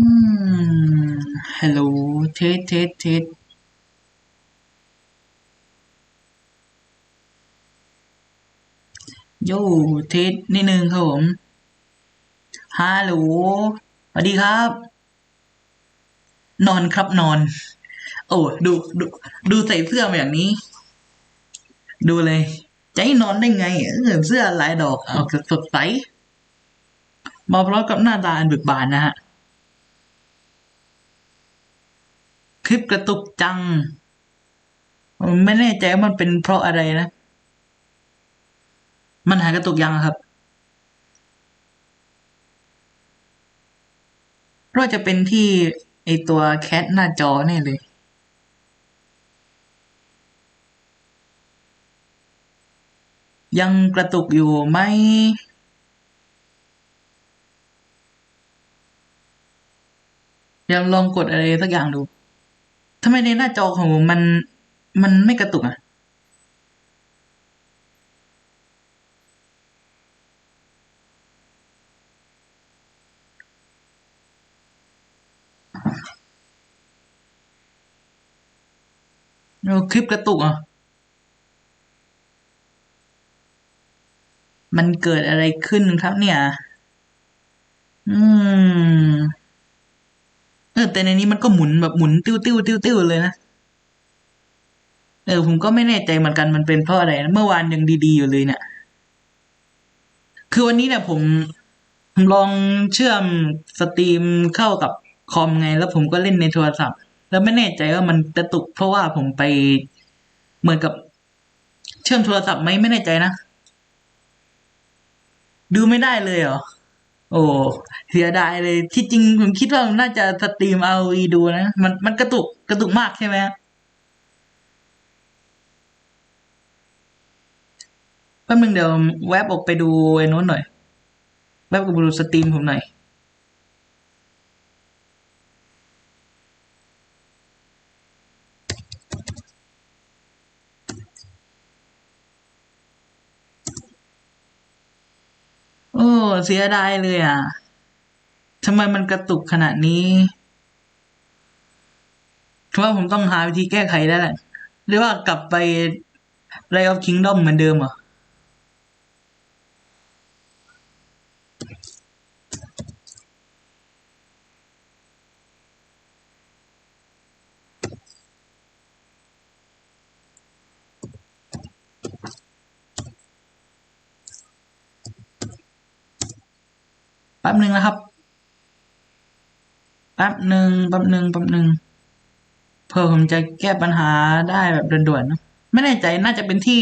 อืมฮัลโหลเทสเทสเทสโย่เทสนิดนึงครับผมฮัลโหลสวัสดีครับ นอนครับนอน โอ้ดูดู ดูใส่เสื้อมาอย่างนี้ ดูเลย จะให้นอนได้ไงเออเสื้อลายดอกออกสดใสมาพร้อมกับหน้าตาอันบิกบานนะฮะ คลิปกระตุกจัง ไม่แน่ใจว่ามันเป็นเพราะอะไรนะ มันหายกระตุกยังครับก็จะเป็นที่ไอตัวแคทหน้าจอแน่เลย ยังกระตุกอยู่ไหมยังลองกดอะไรสักอย่างดู ทำไมในหน้าจอของผมมัน มันไม่กระตุกอะ เราคลิปกระตุกอะ มันเกิดอะไรขึ้นครับเนี่ย อืม เออแต่ในนี้มันก็หมุนแบบหมุนติ้วติ้วติ้วติ้วเลยนะเออผมก็ไม่แน่ใจเหมือนกันมันเป็นเพราะอะไรนะเมื่อวานยังดีๆอยู่เลยเนี่ยคือวันนี้เนี่ยผมผมลองเชื่อมสตรีมเข้ากับคอมไง แล้วผมก็เล่นในโทรศัพท์ แล้วไม่แน่ใจว่ามันกระตุกเพราะว่าผมไปเหมือนกับเชื่อมโทรศัพท์ไหมไม่แน่ใจนะ ดูไม่ได้เลยเหรอ โอ้เสียดายเลยที่จริงผมคิดว่ามันน่าจะสตรีมเอาอีดูนะ มันมันกระตุกกระตุกมากใช่ไหมแป๊บนึงเดี๋ยวแวบออกไปดูไอ้นู้นหน่อย แวบออกไปดูสตรีมผมหน่อย เสียดายเลยอะทำไมมันกระตุกขนาดนี้ผมว่าผมต้องหาวิธีแก้ไขได้แหละหรือว่ากลับไปไรออฟคิงดอมเหมือนเดิมอะ ป๊บหนึ่งนะครับ แป๊บหนึ่งแป๊บหนึ่งแป๊บหนึ่งเพื่อผมจะแก้ปัญหาได้แบบด่วนๆนะไม่แน่ใจน่าจะเป็นที่